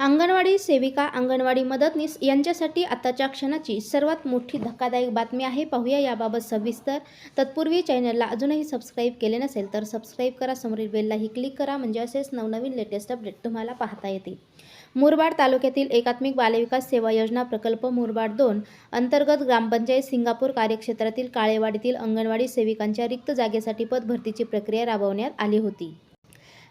अंगणवाडी सेविका अंगणवाडी मदतनीस यांच्यासाठी आताच्या क्षणाची सर्वात मोठी धक्कादायक बातमी आहे. पाहूया याबाबत सविस्तर. तत्पूर्वी चॅनलला अजूनही सबस्क्राईब केले नसेल तर सबस्क्राईब करा. समोरील बेललाही क्लिक करा. म्हणजे असेच नवनवीन लेटेस्ट अपडेट तुम्हाला पाहता येतील. मुरबाड तालुक्यातील एकात्मिक बालविकास सेवा योजना प्रकल्प मुरबाड दोन अंतर्गत ग्रामपंचायत सिंगापूर कार्यक्षेत्रातील काळेवाडीतील अंगणवाडी सेविकांच्या रिक्त जागेसाठी पदभरतीची प्रक्रिया राबवण्यात आली होती.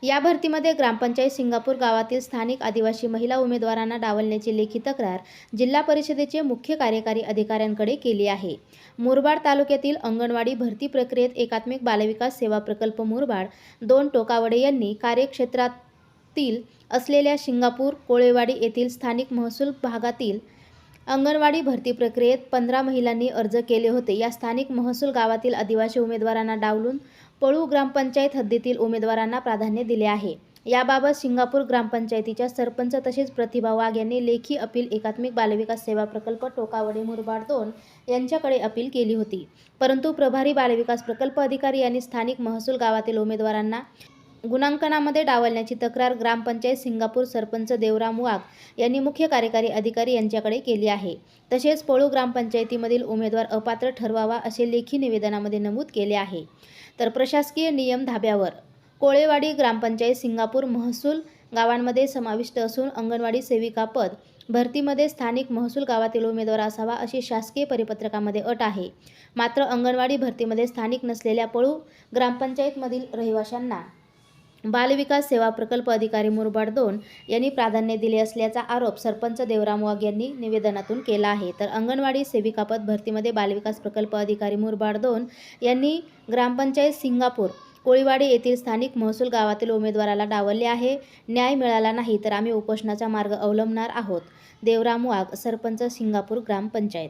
या भरतीमध्ये ग्रामपंचायत सिंगापूर गावातील स्थानिक आदिवासी महिला उमेदवारांना डावलण्याची लेखी तक्रार जिल्हा परिषदेचे मुख्य कार्यकारी अधिकाऱ्यांकडे केली आहे. मुरबाड तालुक्यातील अंगणवाडी भरती प्रक्रियेत एकात्मिक बालविकास सेवा प्रकल्प मुरबाड दोन टोकावडे यांनी कार्यक्षेत्रातील असलेल्या सिंगापूर कोळेवाडी येथील स्थानिक महसूल भागातील अंगणवाडी भरती प्रक्रियेत पंधरा महिलांनी अर्ज केले होते. या स्थानिक महसूल गावातील आदिवासी उमेदवारांना डावलून पळू ग्रामपंचायत हद्दीतील उमेदवारांना प्राधान्य दिले आहे. याबाबत सिंगापूर ग्रामपंचायतीच्या सरपंच तसेच प्रतिभा वाघ यांनी लेखी अपील एकात्मिक बालविकास सेवा प्रकल्प टोकावडे मुरबाड दोन यांच्याकडे अपील केली होती. परंतु प्रभारी बालविकास प्रकल्प अधिकारी यांनी स्थानिक महसूल गावातील उमेदवारांना गुणांकनामध्ये डावलण्याची तक्रार ग्रामपंचायत सिंगापूर सरपंच देवराम वाघ यांनी मुख्य कार्यकारी अधिकारी यांच्याकडे केली आहे. तसेच पळू ग्रामपंचायतीमधील उमेदवार अपात्र ठरवावा असे लेखी निवेदनामध्ये नमूद केले आहे. तर प्रशासकीय नियम धाब्यावर कोळेवाडी ग्रामपंचायत सिंगापूर महसूल गावांमध्ये समाविष्ट असून अंगणवाडी सेविका पद भरतीमध्ये स्थानिक महसूल गावातील उमेदवार असावा अशी शासकीय परिपत्रकामध्ये अट आहे. मात्र अंगणवाडी भरतीमध्ये स्थानिक नसलेल्या पळू ग्रामपंचायतमधील रहिवाशांना बालविकास सेवा प्रकल्प अधिकारी मुरबाड दोन यांनी प्राधान्य दिले असल्याचा आरोप सरपंच देवराम वाघ यांनी निवेदनातून केला आहे. तर अंगणवाडी सेविकापद भरतीमध्ये बालविकास प्रकल्प अधिकारी मुरबाड दोन यांनी ग्रामपंचायत सिंगापूर कोळीवाडी येथील स्थानिक महसूल गावातील उमेदवाराला डावलले आहे. न्याय मिळाला नाही तर आम्ही उपोषणाचा मार्ग अवलंबणार आहोत. देवराम वाघ सरपंच सिंगापूर ग्रामपंचायत